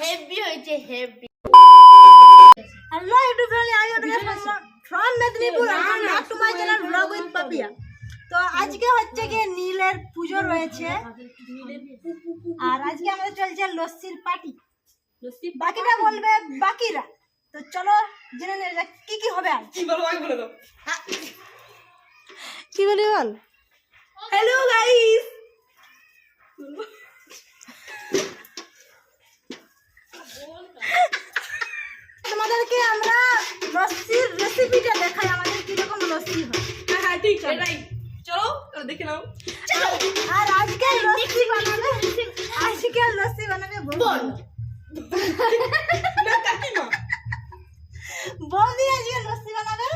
Heavy হয়েছে heavy hello YouTube family আমি আপনাদের from Medinipur channel blog with Papiya তো আজকে হচ্ছে গিয়ে নীলের পুজো রয়েছে। আর আজকে আমাদের চলছে লস্যির পার্টি বাকিটা বলবে বাকিরা। তো চলো জেনে নেওয়া যাক কি কি হবে আজ? কি বলব আগে বলে দাও। কি বলি বল? হ্যালো গাইস তোমাদেরকে আমরা লস্যির রেসিপিটা দেখাই আমাদের কীরকম লস্যি হয়। হ্যাঁ হ্যাঁ ঠিক এটাই। চলো দেখে নাও। আর আজকে লস্যি বানাবে আজকে লস্যি বানাবে বোন না কাকিমা। বৌদি আজকে লস্যি বানাবে।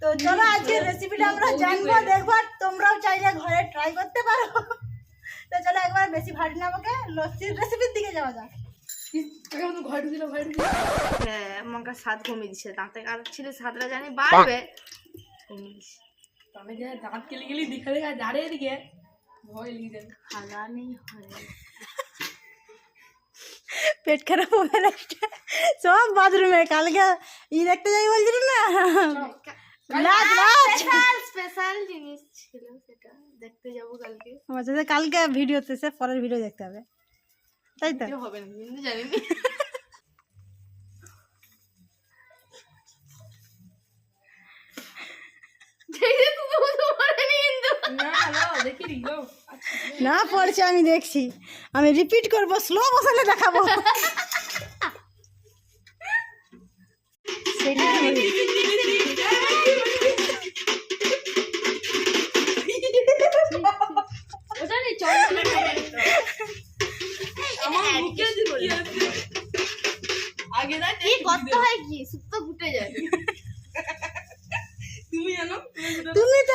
তো চলো আজকে রেসিপিটা আমরা জানব দেখব আর তোমরাও চাইলে ঘরে ট্রাই করতে পারো। একবার বেশি ভারী না আমাকে লস্যির রেসিপির দিকে যাওয়া যাক। হ্যাঁ আমাকে স্বাদ কমিয়ে দিচ্ছে দাঁতে ছিল স্বাদটা জানি বাড়বে। কমিয়ে দিচ্ছে যে দাঁত কেলে গেলি দেখা দেখা জারে এদিকে ভয় লেগে যাবে। খাওয়া নেই হয় পেট খারাপ হবে একটা সব বাথরুমে কালকে ই দেখতে যাই বলছিল না? স্পেশাল জিনিস। ছিল সেটা দেখতে যাব কালকে। আমার সাথে কালকে ভিডিওতে সে পরের ভিডিও দেখতে হবে। তাই তো? হবে না কিন্তু কিন্তু। না না পড়ছে আমি দেখছি। আমি রিপিট করব স্লো মোশনে দেখাবো।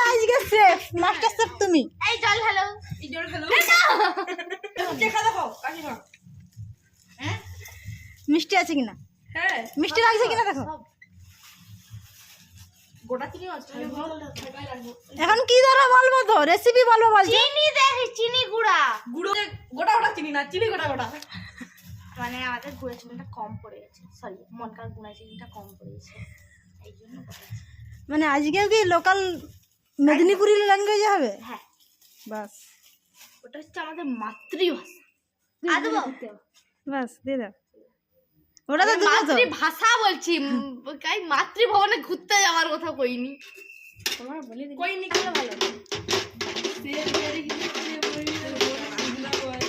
আজকে সেফ মাস্টার সেফ তুমি। এই জল হ্যালো এই জল হ্যালো দেখা হ্যাঁ? মিষ্টি আছে কিনা? হ্যাঁ। মিষ্টি লাগছে কিনা দেখো। রাখব এখন কি ধরো বলব তো? রেসিপি বলব বলছি। চিনি দেখি চিনি গুঁড়া। গুঁড়ো গোটা গোটা চিনি না চিনি গোটা গোটা। মানে আমাদের গুঁড়া চিনিটা কম পড়ে গেছে। সরি মনকার গুঁড়া চিনিটা কম পড়ে গেছে। এই জন্য মানে আজকেও কি লোকাল মেদিনীপুরি ল্যাঙ্গুয়েজে হবে? হ্যাঁ। বাস। ওটা হচ্ছে আমাদের মাতৃভাষা। বাস দিয়ে দাও। ওটা তো মাতৃভাষা বলছি। কাই মাতৃভবনে ঘুরতে যাওয়ার কথা কইনি। তোমার বলে দিই কই নি ভালো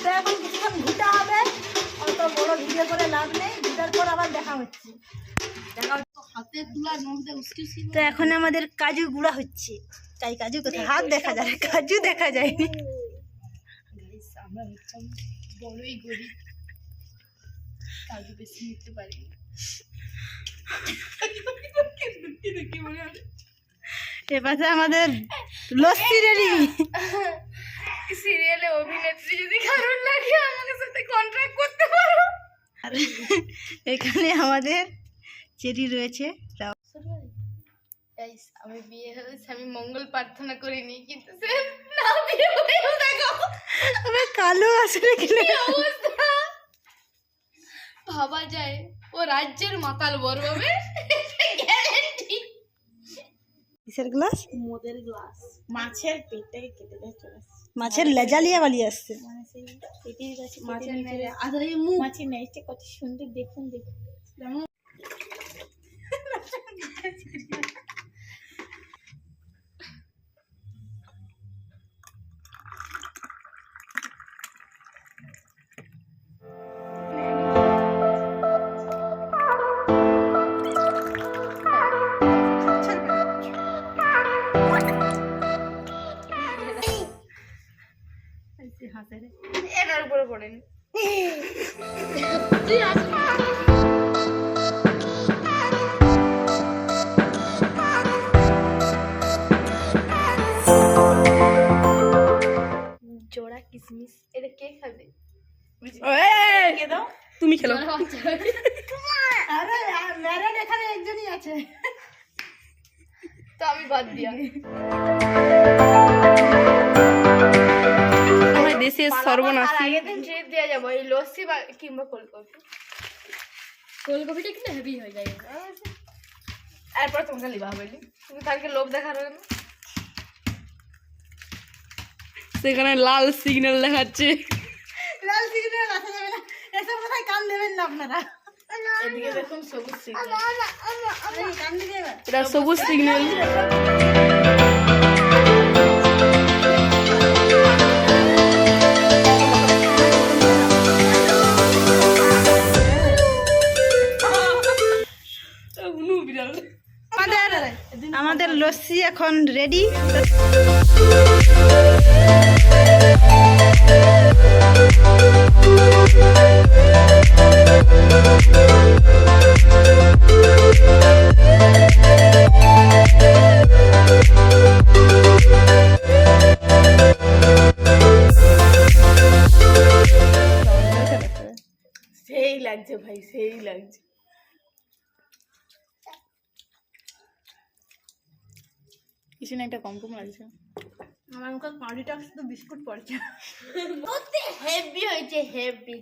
তো এখন কিছুক্ষণ ঘুটা হবে। অত বড় ভিডিও করে লাভ নেই। ঘুটার পর আবার দেখা হচ্ছে। হাতে তুলা নখতে তো এখন আমাদের কাজু গুঁড়া হচ্ছে। তাই কাজু কোথায়? হাত দেখা যায় কাজু দেখা যায়নি আমরা হচ্ছিলাম বড়ই গরিব। কাজু বেশি নিতে পারি এপাশে আমাদের লস্যি রেডি। সিরিয়ালে অভিনেত্রী যদি কারণ লাগে সাথে কন্ট্রাক্ট করতে পারো। আর এখানে আমাদের চেরি রয়েছে। গাইস আমি বিয়ে হয়েছে আমি মঙ্গল প্রার্থনা করিনি কিন্তু সে না বিয়ে হয়েও দেখো তবে কালো আসলে কি অবস্থা? ভাবা যায় ও রাজ্যের মাতাল বর হবে কিসের গ্লাস মদের গ্লাস মাছের পেটটাকে কেটে দেয় চলে মাছের লেজালিয়া বালি আসছে। মানে সেই পেটের কাছে মাছের মেরে আধারে মুখ। মাছের কত সুন্দর দেখুন দেখুন। এটার উপরে পড়েন। জোড়া কিসমিস। এটা কে খাবে? কে দাও? তুমি খেলো। এখানে একজনই আছে। তো আমি বাদ দিয়া। সর্বনাশী। আগের দিন ট্রিট দিয়ে যাব এই লস্যি বা কিংবা ফুলকপিটা কিন্তু হেভি হয়ে যায়। এরপর তোমাকে লিবা হবে তুমি কালকে লোভ দেখার হবে না। সেখানে লাল সিগন্যাল দেখাচ্ছে। লাল সিগন্যাল আসা যাবে না। এসব কোথায় কান দেবেন না আপনারা। এটা সবুজ সিগন্যাল এখন রেডি কিছু না একটা কম কম লাগছে। আমার মুখে পাউডিটা শুধু বিস্কুট পড়ছে। হেভি হয়েছে হেভি